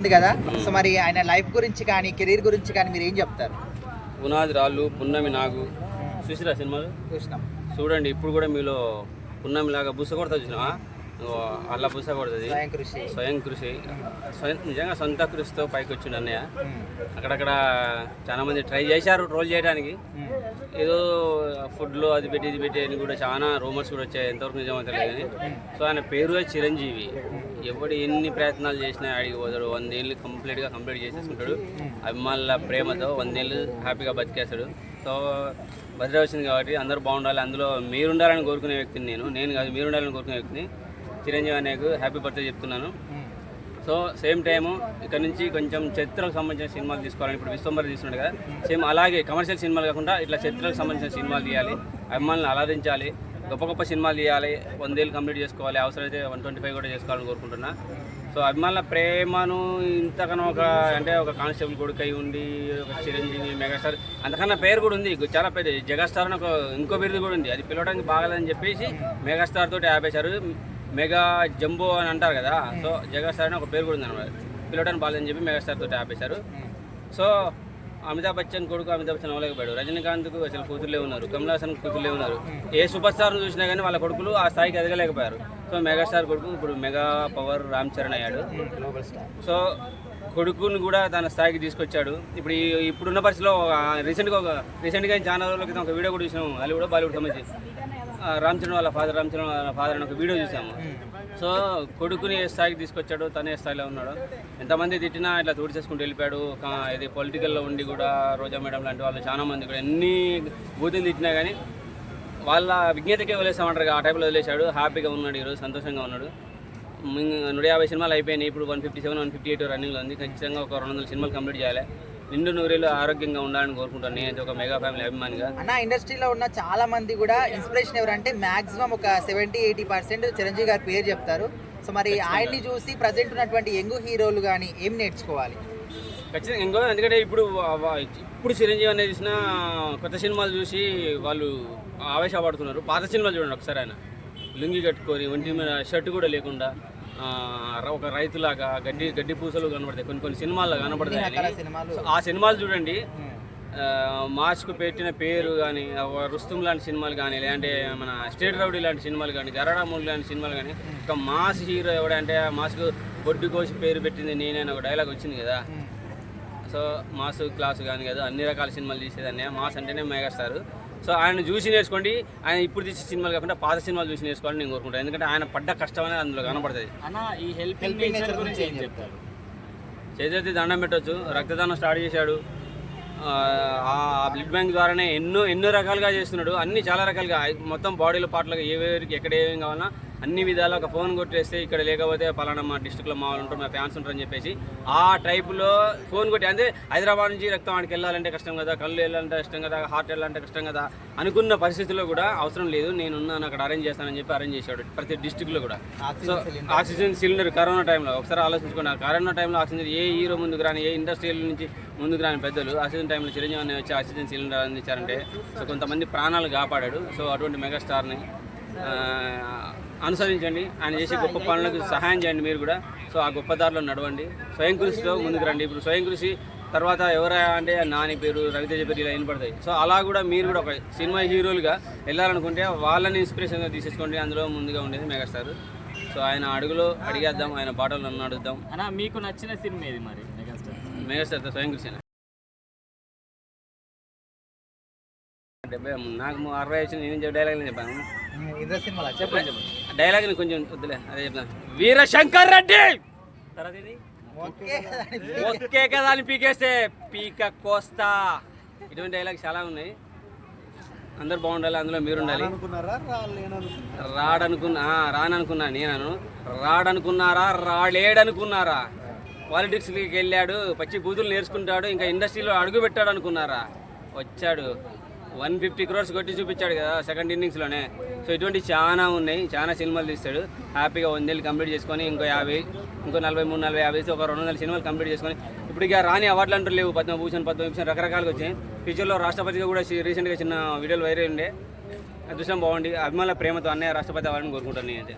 ఉంది కదా? సో మరి ఆయన లైఫ్ గురించి కానీ కెరీర్ గురించి కానీ మీరు ఏం చెప్తారు? పునాది రాళ్ళు పున్నమి నాగు. చూసిరా సినిమాలు? చూసినాం. చూడండి ఇప్పుడు కూడా మీలో పున్నమి లాగా బుస కొడతా చూసినా అలా బుస కొడుతుంది. స్వయం కృషి. స్వయం కృషి. స్వయం నిజంగా సొంత కృషితో పైకి వచ్చిండు అన్నయ్య. అక్కడక్కడ చాలా మంది ట్రై చేశారు ట్రోల్ చేయడానికి. ఏదో ఫుడ్లో అది పెట్టి ఇది పెట్టి అని కూడా చాలా రూమర్స్ కూడా వచ్చాయి. ఎంతవరకు నిజమో తెలియదు కానీ. సో ఆయన పేరు చిరంజీవి. ఎవడు ఎన్ని ప్రయత్నాలు చేసినా ఆడికి పోతాడు. వందేళ్ళు కంప్లీట్గా కంప్లీట్ చేసేసుకుంటాడు. అభిమానుల ప్రేమతో వందేళ్ళు హ్యాపీగా బతికేస్తాడు. సో బర్త్డే వచ్చింది కాబట్టి అందరూ బాగుండాలి. అందులో మీరు ఉండాలని కోరుకునే వ్యక్తిని నేను. నేను కాదు మీరు ఉండాలని కోరుకునే వ్యక్తిని చిరంజీవి అనేకు హ్యాపీ బర్త్డే చెప్తున్నాను. సో సేమ్ టైము ఇక్కడ నుంచి కొంచెం చరిత్రకు సంబంధించిన సినిమాలు తీసుకోవాలని ఇప్పుడు విశ్వంబర్ తీసుకున్నాడు కదా. సేమ్ అలాగే కమర్షియల్ సినిమాలు కాకుండా ఇట్లా చరిత్రకు సంబంధించిన సినిమాలు తీయాలి. అభిమానులను అలరించాలి గొప్ప గొప్ప సినిమాలు తీయాలి వందేళ్ళు కంప్లీట్ చేసుకోవాలి అవసరమైతే వన్ ట్వంటీ ఫైవ్ కూడా చేసుకోవాలని కోరుకుంటున్నా. సో అభిమానుల ప్రేమను ఇంతకన్నా ఒక అంటే ఒక కానిస్టేబుల్ కొడుకై ఉండి ఒక చిరంజీవి మెగాస్టార్ అంతకన్నా పేరు కూడా ఉంది. చాలా పెద్ద జగస్టార్ అని ఒక ఇంకో బిరుదు కూడా ఉంది. అది పిలవడానికి బాగాలేదని చెప్పేసి మెగాస్టార్ తోటి ఆపేశారు. మెగా జంబో అని అంటారు కదా సో జగస్టార్ అని ఒక పేరు కూడా ఉంది అనమాట పిలవడానికి బాగాలేదని చెప్పి మెగాస్టార్ తోటి ఆపేశారు. సో అమితాబ్ బచ్చన్ కొడుకు అమితాబ్ బచ్చన్ అవ్వలేకపోయాడు. రజనీకాంత్కు అసలు కూతుర్లే ఉన్నారు. కమల్ హాసన్ కూతుర్లే ఉన్నారు. ఏ సూపర్ స్టార్ను చూసినా కానీ వాళ్ళ కొడుకులు ఆ స్థాయికి ఎదగలేకపోయారు. సో మెగాస్టార్ కొడుకు ఇప్పుడు మెగా పవర్ రామ్ చరణ్ అయ్యాడు. సో కొడుకుని కూడా తన స్థాయికి తీసుకొచ్చాడు. ఇప్పుడు ఈ- ఇప్పుడున్న పరిస్థితిలో రీసెంట్గా ఒక రీసెంట్గా చాలా రోజుల క్రితం ఒక వీడియో కూడా చూసాము. హాలీవుడ్ బాలీవుడ్ సంబంధించి. ఆ, రామ్ చరణ్ వాళ్ళ ఫాదర్ రామ్ చరణ్ వాళ్ళ ఫాదర్ అని ఒక వీడియో చూసాము. సో కొడుకుని ఏ స్థాయికి తీసుకొచ్చాడు తనే ఏ స్థాయిలో ఉన్నాడు? ఎంతమంది తిట్టినా ఇట్లా తోడు చేసుకుంటూ వెళ్ళిపోయాడు. ఇది పొలిటికల్లో ఉండి కూడా రోజా మేడం లాంటి వాళ్ళు చాలా మంది కూడా ఎన్ని బూతులు తిట్టినా కానీ వాళ్ళ విజ్ఞతకే వదిలేసామంటారు. ఆ టైప్లో వదిలేశాడు. హ్యాపీగా ఉన్నాడు ఈరోజు సంతోషంగా ఉన్నాడు. నూట యాభై సినిమాలు అయిపోయినాయి. ఇప్పుడు one fifty seven one fifty eight రన్నింగ్లో ఉంది. ఖచ్చితంగా ఒక రెండు వందల సినిమాలు కంప్లీట్ చేయాలి. నిండు నూరేళ్ళు ఆరోగ్యంగా ఉండాలని కోరుకుంటాను. నేనైతే ఒక మెగా ఫ్యామిలీ అభిమానిగా. అన్న ఇండస్ట్రీలో ఉన్న చాలా మంది కూడా ఇన్స్పిరేషన్ ఎవరంటే మాక్సిమం ఒక సెవెంటీ ఎయిటీ పర్సెంట్ చిరంజీవి గారి పేరు చెప్తారు. సో మరి ఆయన్ని చూసి ప్రజెంట్ ఉన్నటువంటి యంగ్ హీరోలు కానీ ఏం నేర్చుకోవాలి? ఖచ్చితంగా ఇంకో ఎందుకంటే ఇప్పుడు ఇప్పుడు చిరంజీవి అనేది చూసిన కొత్త సినిమాలు చూసి వాళ్ళు ఆవేశపడుతున్నారు. పాత సినిమాలు చూడండి ఒకసారి ఆయన. లుంగి కట్టుకొని ఒంటి మీద షర్ట్ కూడా లేకుండా. ఒక రైతులాగా గడ్డి గడ్డి పూసలు కనబడతాయి. కొన్ని కొన్ని సినిమాల్లో కనబడతాయి ఆ సినిమాలు చూడండి. మాస్క్ పెట్టిన పేరు కానీ రుస్తుం లాంటి సినిమాలు కానీ లేదంటే మన స్టేట్ రౌడీ లాంటి సినిమాలు కానీ గరడామూలి లాంటి సినిమాలు కానీ ఒక మాస్ హీరో ఎవడంటే ఆ మాస్క్ బొడ్డు కోసి పేరు పెట్టింది నేనే ఒక డైలాగ్ వచ్చింది కదా. సో మాస్ క్లాస్ కానీ కదా అన్ని రకాల సినిమాలు తీసేదాన్ని మాస్ అంటేనే మెగాస్టార్ సో ఆయన చూసి నేర్చుకోండి. ఆయన ఇప్పుడు తీసే సినిమాలు కాకుండా పాత సినిమాలు చూసి నేర్చుకోవాలని నేను కోరుకుంటాను ఎందుకంటే ఆయన పడ్డ కష్టం అనేది అందులో కనపడుతుంది. ఈ హెల్పింగ్ నేచర్ గురించి ఏం చెప్తారు? చేతి దండం పెట్టొచ్చు. రక్తదానం స్టార్ట్ చేశాడు. ఆ, ఆ బ్లడ్ బ్యాంక్ ద్వారానే ఎన్నో ఎన్నో రకాలుగా చేస్తున్నాడు. అన్ని చాలా రకాలుగా. మొత్తం బాడీలో పాటలకు ఏవేరికి ఎక్కడ ఏమేమి కావాలన్నా అన్ని విధాలు ఒక ఫోన్ కొట్టేస్తే ఇక్కడ లేకపోతే పలానా మా డిస్ట్రిక్ట్లో మా వాళ్ళు ఉంటారు మా ఫ్యాన్స్ ఉంటారని చెప్పేసి ఆ టైపులో ఫోన్ కొట్టి అంటే హైదరాబాద్ నుంచి రక్తం ఆడికి వెళ్ళాలంటే కష్టం కదా కళ్ళు వెళ్ళాలంటే కష్టం కదా హార్ట్ వెళ్ళాలంటే కష్టం కదా అనుకున్న పరిస్థితుల్లో కూడా అవసరం లేదు నేను ఉన్నాను అక్కడ అరేంజ్ చేస్తానని చెప్పి అరేంజ్ చేశాడు ప్రతి డిస్ట్రిక్ట్లో కూడా. సో ఆక్సిజన్ సిలిండర్ కరోనా టైంలో ఒకసారి ఆలోచించుకోండి ఆ కరోనా టైంలో ఆక్సిజన్ ఏ హీరో ముందుకు రాని ఏ ఇండస్ట్రియల్ నుంచి ముందుకు రాని పెద్దలు ఆక్సిజన్ టైంలో చిరంజీవి అనే వచ్చి ఆక్సిజన్ సిలిండర్ అందించారంటే సో కొంతమంది ప్రాణాలు కాపాడాడు సో అటువంటి మెగాస్టార్ని అనుసరించండి. ఆయన చేసే గొప్ప పనులకు సహాయం చేయండి మీరు కూడా. సో ఆ గొప్ప దారిలో నడవండి. స్వయం కృషితో ముందుకు రండి. ఇప్పుడు స్వయం కృషి తర్వాత ఎవరా అంటే నాని పేరు రవితేజ పేరు ఇలా వినపడతాయి సో అలా కూడా మీరు కూడా ఒక సినిమా హీరోలుగా వెళ్ళాలనుకుంటే వాళ్ళని ఇన్స్పిరేషన్గా తీసేసుకోండి. అందులో ముందుగా ఉండేది మెగాస్టార్. సో ఆయన అడుగులో అడిగేద్దాం ఆయన బాటలో నన్ను అడుగుదాం. అన్న మీకు నచ్చిన సినిమా ఏది మరి? మెగాస్టార్. మెగాస్టార్తో స్వయం కృషి డెబ్బై నాకు అరవై వచ్చిన నేను చెప్పే డైలాగ్ చెప్పాను? ఉమ్, ఇంద్ర సినిమాలో చెప్పండి. డైలాగ్ కొంచెం వద్దులే అదే చెప్తాను వీరశంకర్ రెడ్డి! ఒకే కదా అని పీకేస్తే. పీక కోస్తా. ఇటువంటి డైలాగ్ చాలా ఉన్నాయి. అందరు బాగుండాలి అందులో మీరు ఉండాలి. రాడనుకున్నా రాననుకున్నా నేనను. రాడనుకున్నారా? రాలేడనుకున్నారా? పాలిటిక్స్కి వెళ్ళాడు పచ్చి బూతులు నేర్చుకుంటాడు ఇంకా ఇండస్ట్రీలో అడుగు పెట్టాడు అనుకున్నారా వచ్చాడు. వన్ ఫిఫ్టీ క్రోర్స్ కొట్టి చూపించాడు కదా సెకండ్ ఇన్నింగ్స్లోనే. సో ఇటువంటి చాలా ఉన్నాయి చాలా సినిమాలు తీస్తాడు. హ్యాపీగా వందేళ్ళు కంప్లీట్ చేసుకొని ఇంకో యాభై ఇంకో నలభై మూడు నలభై యాభై ఒక రెండు వందల సినిమాలు కంప్లీట్ చేసుకొని ఇప్పుడు ఇక రాని అవార్డులు అంటూ లేవు. పద్మభూషణ్ పద్మభూషణ్ రకరకాలుగా వచ్చాయి. ఫ్యూచర్లో రాష్ట్రపతిగా కూడా రీసెంట్గా చిన్న వీడియోలు వైరల్ ఉండే. అదృష్టం బాగుండి. అభిమానుల ప్రేమతో అన్నయ్య రాష్ట్రపతి అవ్వాలని కోరుకుంటాను నేనైతే.